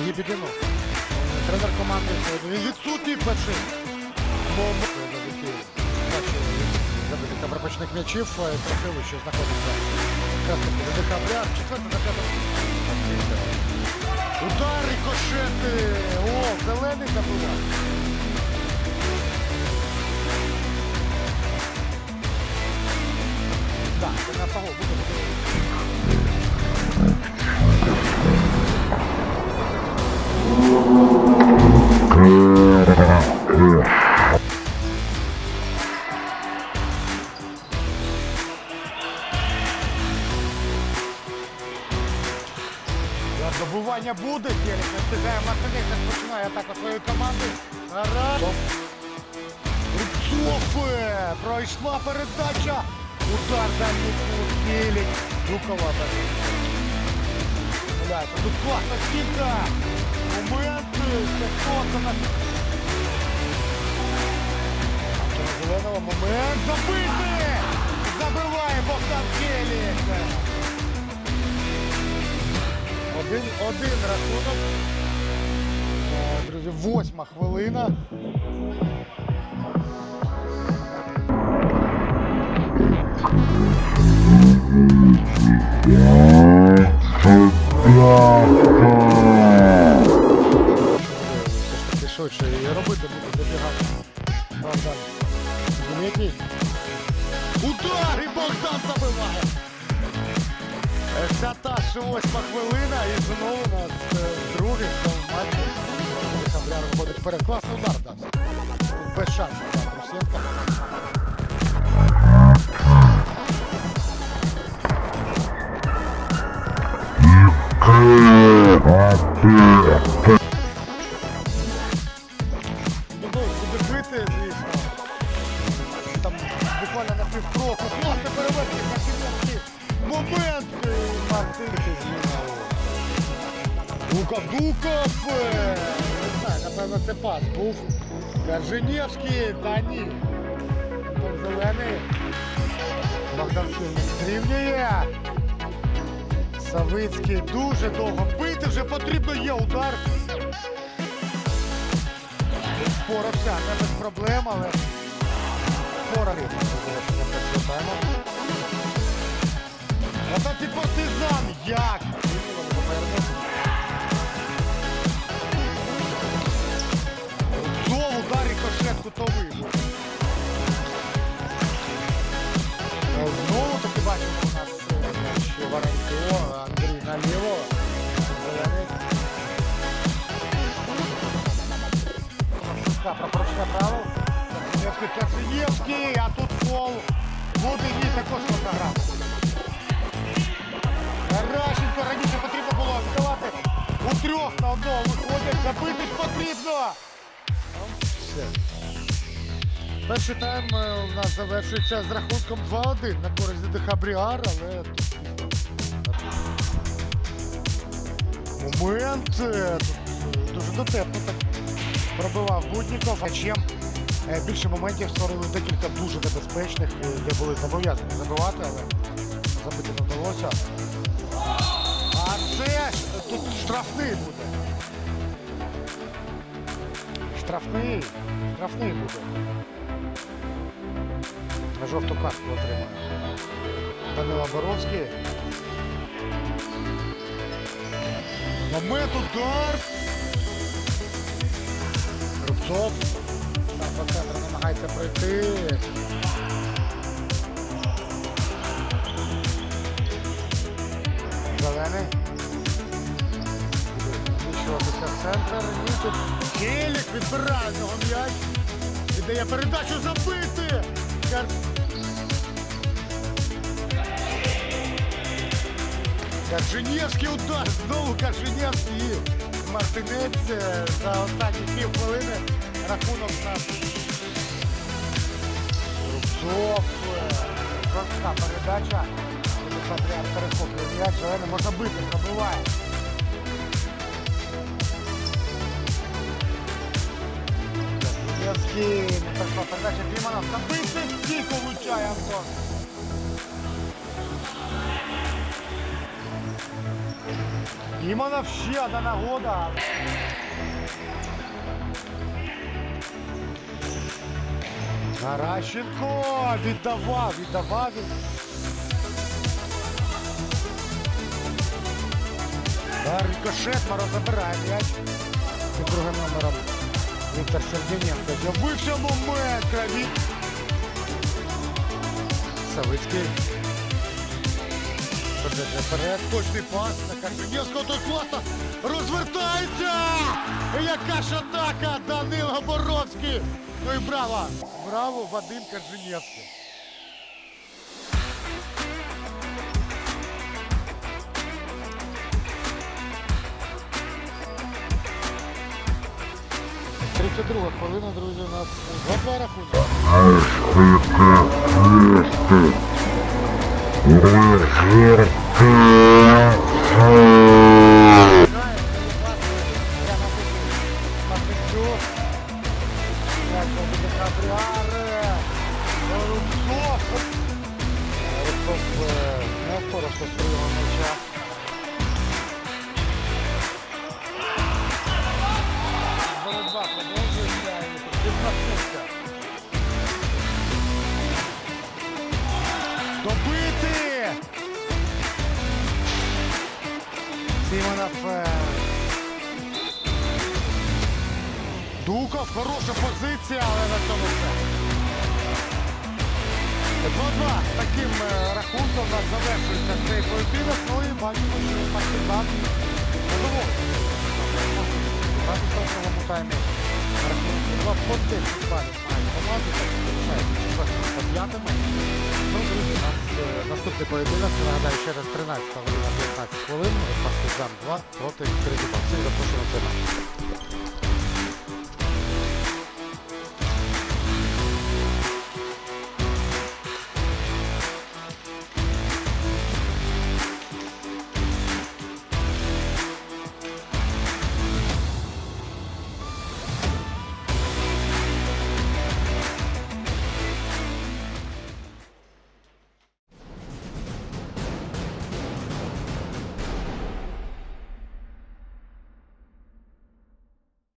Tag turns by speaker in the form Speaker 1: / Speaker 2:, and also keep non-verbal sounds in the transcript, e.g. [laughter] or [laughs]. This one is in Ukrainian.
Speaker 1: Лебединов. Тренер команди сьогодні. Він відсутній перший. Забитих пропочних м'ячів. Трохи що знаходиться. Якраз до декабря. Четверта на п'ята. Удар. О, зелений забивав. Так, на буде. буде. Добування буде, Фелікс не встигає Мартинець, починає атаку своєї команди. Раз. Е, Пройшла передача. Удар дальній кут. Фелік. Гуляється. Тут класна стінка. Момент. Це хто це на... Зеленого. Момент. Забити! Забиває Богдан Фелік. Один, один рахунок. Е, Друзі, восьма хвилина. Все 38 хвилина і знову у нас е, другий матчі. Хамляр виходить вперед. Класний удар дався. Без шансів Трусенко. Ukraine. Е, Не напевно, це пас був. Женєвський, та ні. Антон Зелений. Богдан Сильник зрівнює. Савицький дуже довго бити, вже потрібно є удар. Впорався, не без проблем, але впорався. Атаці партизан! Як? Знову Про порушення правил. Київський Кацеєвський, а тут фол. Буде ні також фотографія. Ращенко раніше потрібно було віддавати. У трьох на одного виходять, забити потрібно. Все. Перший тайм е, у нас завершується з рахунком 2-1 на користь ДДХ Бріар, але тут момент е, тут, е, дуже дотепно так пробивав Будніков. А чим е, більше моментів створили декілька дуже небезпечних, е, де були зобов'язані забивати, але забити не вдалося. А це тут штрафний буде. Штрафний. Штрафний буде. Жовту картку отримає. Данила Боровський. Момент удар. Рубцов. Так, по центру намагається пройти. Зелений. Зміщуватися в центр. І тут Келік відбирає нього м'яч. Віддає передачу забити. Кар... Карженєвський удар. Знову Карженєвський Мартинець за останні пів хвилини рахунок на Рубцов. Жорстка передача. Олександріан перехоплює м'яч. Зелений можна бити, пробиває. Невський, не пройшла передача Кліманов. Забити стійко влучає Антон. Іманов ще одна нагода. Гаращенко віддавав, віддавав. Рикошет, Мороз забирає м'яч. Під другим номером Віктор Сердененко. З'явився момент крові. Савицький. Вперед. Точний пас на. Той класно розвертається. Яка ж атака Данило Боровський. Ну і браво. Браво, Вадим Карженєвський. Тридцять друга хвилина, друзі, у нас 2-2 рахунок. Hmm. [laughs] Дуков, хороша позиція, але на цьому все. 2-2. Таким е, рахунком нас завершується цей поєдинок. Ну і бачимо, що партизан задоволений. Бачимо, в другому таймі рахунку 2 по 10 балів команду, так залишається п'ятими. Ну, друзі, у нас е, наступний поєдинок, нагадаю, ще раз 13 година 15 хвилин. Партизан 2 проти Кредиба. Всіх запрошую на канал.